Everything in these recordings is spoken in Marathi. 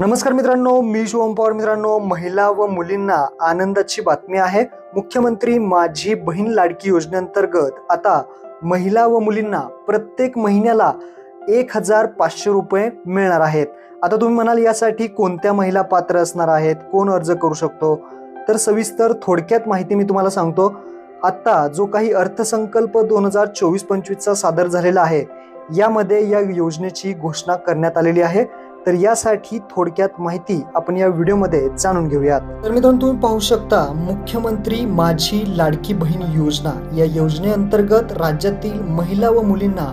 नमस्कार मित्रांनो मी शिवम पवार. मित्रांनो महिला व मुलींना आनंदाची बातमी आहे. मुख्यमंत्री माझी बहीण लाडकी योजनेअंतर्गत आता महिला व मुलींना प्रत्येक महिन्याला एक हजार पाचशे रुपये मिळणार आहेत. आता तुम्ही म्हणाल यासाठी कोणत्या महिला पात्र असणार आहेत? कोण अर्ज करू शकतो? तर सविस्तर थोडक्यात माहिती मी तुम्हाला सांगतो. आत्ता जो काही अर्थसंकल्प दोन हजार चोवीस पंचवीसचा सादर झालेला आहे यामध्ये या योजनेची घोषणा करण्यात आलेली आहे. तर यासाठी थोडक्यात माहिती आपण या व्हिडिओमध्ये जाणून घेऊयात. तर मित्रांनो तुम्ही पाहू शकता मुख्यमंत्री माझी लाडकी बहीण योजना. या योजनेअंतर्गत राज्यातील महिला व मुलींना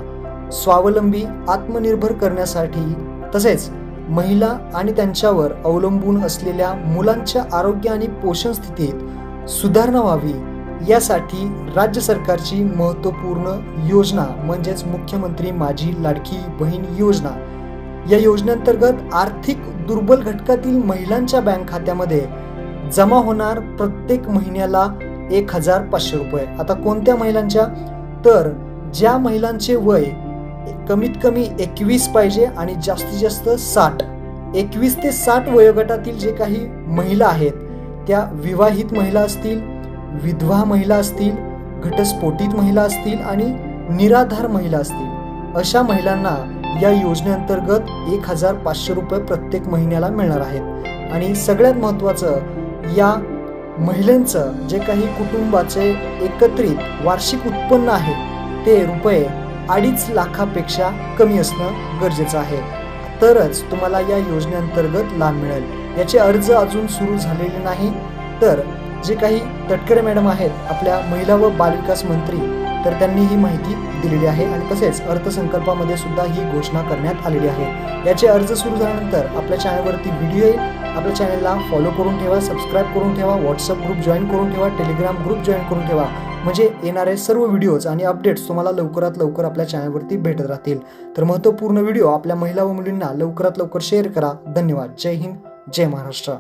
स्वावलंबी आत्मनिर्भर करण्यासाठी तसेच महिला आणि त्यांच्यावर अवलंबून असलेल्या मुलांच्या आरोग्य आणि पोषण स्थितीत सुधारणा व्हावी यासाठी राज्य सरकारची महत्त्वपूर्ण योजना म्हणजेच मुख्यमंत्री माझी लाडकी बहीण योजना या योजनेअंतर्गत आर्थिक दुर्बल घटकातील महिलांच्या बँक खात्यामध्ये जमा होणार प्रत्येक महिन्याला एक हजार पाचशे रुपये. आता कोणत्या महिलांच्या? तर ज्या महिलांचे वय कमीत कमी एकवीस पाहिजे आणि जास्तीत जास्त साठ. एकवीस ते साठ वयोगटातील जे काही महिला आहेत त्या विवाहित महिला असतील विधवा महिला असतील घटस्फोटित महिला असतील आणि निराधार महिला असतील अशा महिलांना या योजनेअंतर्गत एक हजार पाचशे रुपये प्रत्येक महिन्याला मिळणार आहेत. आणि सगळ्यात महत्त्वाचं या महिलांचं जे काही कुटुंबाचे एकत्रित वार्षिक उत्पन्न आहे ते रुपये अडीच लाखापेक्षा कमी असणं गरजेचं आहे. तरच तुम्हाला या योजनेअंतर्गत लाभ मिळेल. याचे अर्ज अजून सुरू झालेले नाही. तर जे काही तटकरे मॅडम आहेत आपल्या महिला व बालविकास मंत्री तर त्यांनी ही माहिती दिलेली आहे आणि तसेच अर्थसंकल्पामध्ये सुद्धा ही घोषणा करण्यात आलेली आहे. याचे अर्ज सुरू झाल्यानंतर आपल्या चॅनलवरती व्हिडिओ येईल. आपल्या चॅनलला फॉलो करून ठेवा सबस्क्राईब करून ठेवा व्हॉट्सअप ग्रुप जॉईन करून ठेवा टेलिग्राम ग्रुप जॉईन करून ठेवा. म्हणजे येणारे सर्व व्हिडिओज आणि अपडेट्स तुम्हाला लवकरात लवकर आपल्या चॅनलवरती भेटत राहतील. तर महत्त्वपूर्ण व्हिडिओ आपल्या महिला व मुलींना लवकरात लवकर शेअर करा. धन्यवाद. जय हिंद. जय महाराष्ट्र.